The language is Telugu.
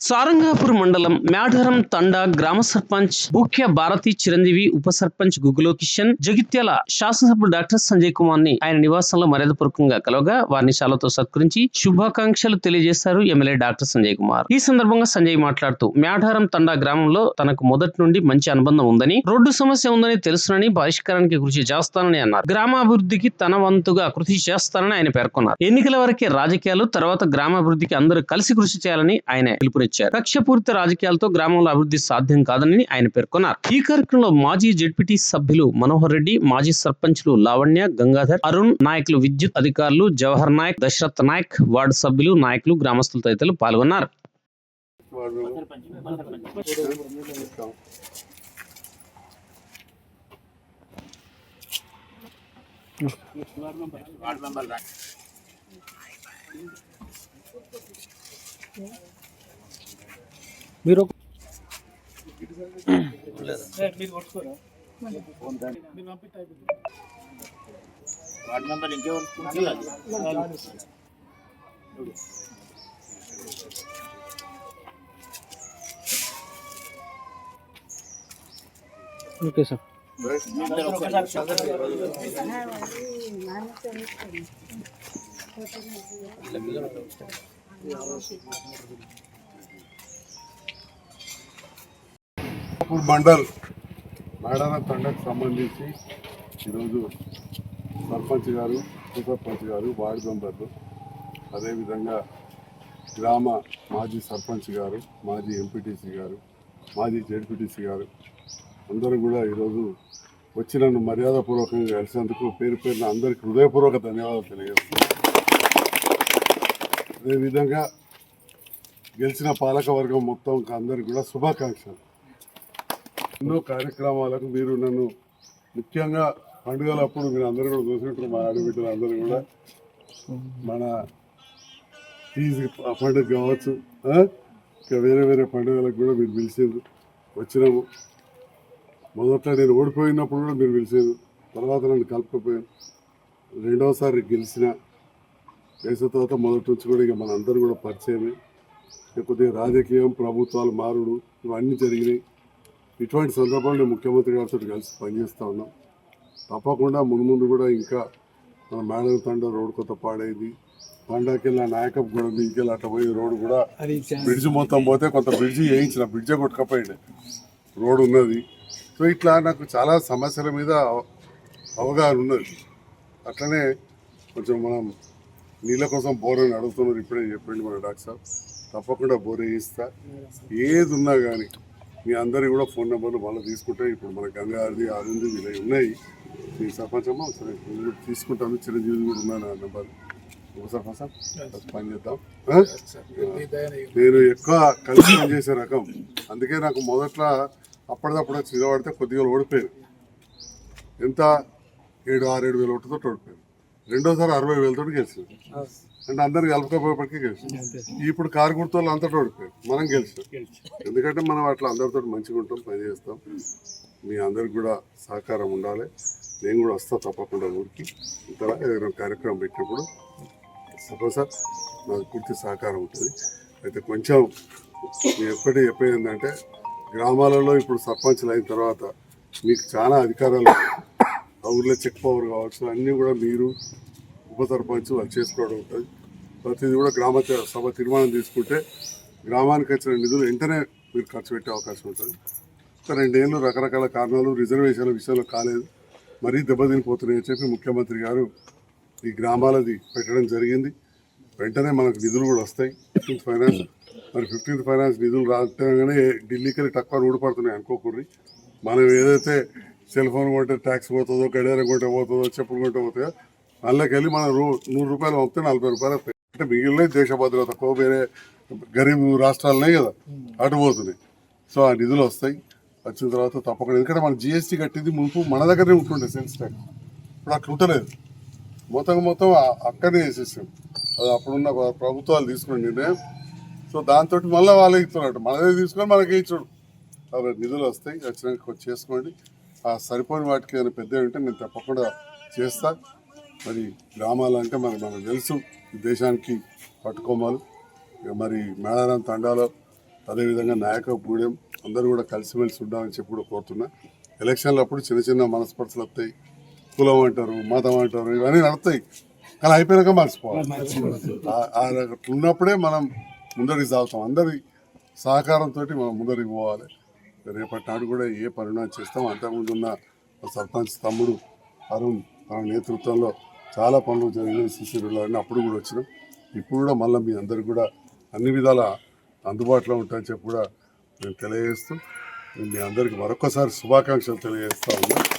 సారంగాపూర్ మండలం మేడారం తండా గ్రామ సర్పంచ్ ముఖ్య భారతి చిరంజీవి ఉప సర్పంచ్ గుగ్గులో కిషన్ జగిత్యాల శాసనసభ్యుడు డాక్టర్ సంజయ్ కుమార్ని ఆయన నివాసంలో మర్యాదపూర్వకంగా కలవగా వారిని శాలతో సత్కరించి శుభాకాంక్షలు తెలియజేశారు ఎమ్మెల్యే డాక్టర్ సంజయ్ కుమార్. ఈ సందర్భంగా సంజయ్ మాట్లాడుతూ మేడారం తండా గ్రామంలో తనకు మొదటి నుండి మంచి అనుబంధం ఉందని రోడ్డు సమస్య ఉందని తెలుసునని పరిష్కారానికి కృషి చేస్తానని అన్నారు. గ్రామాభివృద్ధికి తన వంతుగా కృషి చేస్తానని ఆయన పేర్కొన్నారు. ఎన్నికల వరకే రాజకీయాలు తర్వాత గ్రామాభివృద్ధికి అందరూ కలిసి కృషి చేయాలని ఆయన పిలుపునిచ్చారు. కక్షపూరిత రాజకీయాలతో గ్రామంలో అభివృద్ధి సాధ్యం కాదని ఆయన పేర్కొన్నారు. ఈ కార్యక్రమంలో మాజీ జడ్పీటీ సభ్యులు మనోహర్ రెడ్డి మాజీ సర్పంచ్లు లావణ్య గంగాధర్ అరుణ్ నాయకులు విద్యుత్ అధికారులు జవహర్ నాయక్ దశరథ్ నాయక్ వార్డు సభ్యులు నాయకులు గ్రామస్తులు తదితరులు పాల్గొన్నారు. మీరు ఒక- వార్డ్ మెంబర్ ఇంకెవరు ఉంచాలి? ఓకే సార్ అందరూ ఒకసారి ఇప్పుడు మండల్ మేడాన తండకు సంబంధించి ఈరోజు సర్పంచ్ గారు ఉపసర్పంచ్ గారు వార్డు మెంబర్లు అదేవిధంగా గ్రామ మాజీ సర్పంచ్ గారు మాజీ ఎంపీటీసీ గారు మాజీ జెడ్పీటీసీ గారు అందరూ కూడా ఈరోజు వచ్చి నన్ను మర్యాదపూర్వకంగా కలిసినందుకు పేరు పేరున అందరికీ హృదయపూర్వక ధన్యవాదాలు తెలియజేస్తున్నాను. అదేవిధంగా గెలిచిన పాలకవర్గం మొత్తం అందరికీ కూడా శుభాకాంక్షలు. ఎన్నో కార్యక్రమాలకు మీరు నన్ను ముఖ్యంగా పండుగలప్పుడు మీరు అందరూ కూడా చూసినట్టు మా ఆడబిడ్డలు అందరూ కూడా మన ఫీజు పండుగ కావచ్చు ఇంకా వేరే వేరే పండుగలకు కూడా మీరు పిలిచారు. వచ్చినాము. మొదట్లో నేను ఓడిపోయినప్పుడు కూడా మీరు పిలిచారు. తర్వాత నన్ను కలపకపోయాను రెండవసారి గెలిచిన వేసిన తర్వాత మొదటి నుంచి కూడా ఇక మన అందరూ కూడా పరిచయమే. ఇక కొద్దిగా రాజకీయం ప్రభుత్వాలు మారుడు ఇవన్నీ జరిగినాయి. ఇటువంటి సందర్భంలో ముఖ్యమంత్రి గారితో కలిసి పనిచేస్తూ ఉన్నాం. తప్పకుండా ముందు ముందు కూడా ఇంకా మన మేడం తండ రోడ్ కొత్త పాడైంది. తండాకెళ్ళి నాయకప్ కూడా మీకెళ్ళి అట్లా పోయి రోడ్ కూడా బ్రిడ్జ్ మొత్తం పోతే కొంత బ్రిడ్జి వేయించిన బ్రిడ్జే కొట్టుకపోయింది. రోడ్ ఉన్నది. సో ఇట్లా నాకు చాలా సమస్యల మీద అవ- అవగాహన ఉన్నది. అట్లనే కొంచెం మనం నీళ్ళ కోసం బోర్ అని అడుగుతున్నారు. ఇప్పుడే చెప్పింది మన డాక్టర్ సాబ్ తప్పకుండా బోర్ వేయిస్తా. ఏది ఉన్నా కానీ మీ అందరి కూడా ఫోన్ నెంబర్లు మళ్ళీ తీసుకుంటే ఇప్పుడు మన గంగాది అరుంది ఇలా ఉన్నాయి. మీ సర్పంచ్ అమ్మ సరే తీసుకుంటాను. చిరంజీవి కూడా ఉన్నాను ఆ నెంబర్ పని చేద్దాం? నేను ఎక్కువ కలిసి పనిచేసే రకం. అందుకే నాకు మొదట్లో అప్పటిదప్పుడు వచ్చి నిలబడితే కొద్దిగా ఓడిపోయాను ఎంత? ఏడు ఆరు ఏడు వేల ఓటుతో ఓడిపోయాను రెండోసారి అరవై వేలతో గెలిచాను అంటే అందరు కలుపుకోపోయేప్పటికీ గెలిచాం ఇప్పుడు కారు గుర్తోళ్ళు అంతటా ఓడిపోయారు. మనం గెలిచాం. ఎందుకంటే మనం అట్లా అందరితో మంచిగా ఉంటాం పని చేస్తాం. మీ అందరికి కూడా సహకారం ఉండాలి. నేను కూడా వస్తా తప్పకుండా ఊరికి. ఇతర ఏదైనా కార్యక్రమం పెట్టినప్పుడు సపోజ్ నాకు పూర్తి సహకారం ఉంటుంది. అయితే కొంచెం ఎప్పటి ఏంటంటే గ్రామాలలో ఇప్పుడు సర్పంచ్లు అయిన తర్వాత మీకు చాలా అధికారాలు ఆ ఊర్లో చెక్ పవర్ కావచ్చు అన్నీ కూడా మీరు ఉప సర్పంచ్ వాళ్ళు చేసుకోవడం ఉంటుంది. ప్రతిదీ కూడా గ్రామ సభ తీర్మానం తీసుకుంటే గ్రామానికి వచ్చిన నిధులు వెంటనే మీరు ఖర్చు పెట్టే అవకాశం ఉంటుంది. ఇంకా రెండేళ్ళు రకరకాల కారణాలు రిజర్వేషన్ల విషయంలో కాలేదు. మరీ దెబ్బతినిపోతున్నాయని చెప్పి ముఖ్యమంత్రి గారు ఈ గ్రామాలది పెట్టడం జరిగింది. వెంటనే మనకు నిధులు కూడా వస్తాయి. ఫిఫ్టీన్త్ ఫైనాన్స్ మరి ఫిఫ్టీన్త్ ఫైనాన్స్ నిధులు రాగానే ఢిల్లీకి వెళ్ళి తక్కువ ఊడిపడుతున్నాయి అనుకోకూడదు. మనం ఏదైతే సెల్ ఫోన్ కొంటే ట్యాక్స్ పోతుందో గడియారం కొంటే పోతుందో చెప్పులు కొంటే పోతుందో అందులోకి వెళ్ళి మనం రూ నూరు రూపాయలు పంపితే నలభై రూపాయలు అంటే మిగిలిన దేశ భద్రత కో వేరే గరీబ్ రాష్ట్రాలనే కదా. అటు పోతున్నాయి సో ఆ నిధులు వస్తాయి. వచ్చిన తర్వాత తప్పకుండా. ఎందుకంటే మనం జిఎస్టీ కట్టింది మునుపు మన దగ్గరనే ఉంటుండే సెన్స్ ట్యాక్స్ ఇప్పుడు అట్లా ఉంటలేదు. మొత్తం మొత్తం అక్కడనే వేసేసాం అది అప్పుడున్న ప్ర- ప్రభుత్వాలు తీసుకున్న నిర్ణయం. సో దాంతో మళ్ళీ వాళ్ళే ఇస్తున్నట్టు మనదే తీసుకొని మనకి ఇచ్చుడు. కాబట్టి నిధులు వస్తాయి. వచ్చినాక చేసుకోండి. ఆ సరిపోని వాటికి ఏదైనా పెద్ద ఉంటే నేను తప్పకుండా చేస్తా. మరి గ్రామాలంటే మరి మనకు తెలుసు దేశానికి పట్టుకోమాలు ఇక మరి మేడారం తండాలో అదేవిధంగా నాయకగూడెం అందరూ కూడా కలిసిమెలిసి ఉండాలని చెప్పి కూడా కోరుతున్నా. ఎలక్షన్లు అప్పుడు చిన్న చిన్న మనస్పర్శలు వస్తాయి. కులం అంటారు మతం అంటారు ఇవన్నీ నడుస్తాయి. కానీ అయిపోయాక మర్చిపోవాలి. ఆ- ఉన్నప్పుడే మనం ముందరికి సాగుతాం. అందరి సహకారంతో మనం ముందరికి పోవాలి. రేపటి నాడు కూడా ఏ పరిణామం చేస్తాం. అంతకుముందు ఉన్న సర్పంచ్ తమ్ముడు అరుణ్ తన నేతృత్వంలో చాలా పనులు జరిగినాయి సిసి అని అప్పుడు కూడా వచ్చినాం ఇప్పుడు కూడా మళ్ళీ మీ అందరికి కూడా అన్ని విధాల అందుబాటులో ఉంటాయని చెప్పి కూడా నేను తెలియజేస్తూ మీ అందరికీ మరొకసారి శుభాకాంక్షలు తెలియజేస్తా ఉన్నాను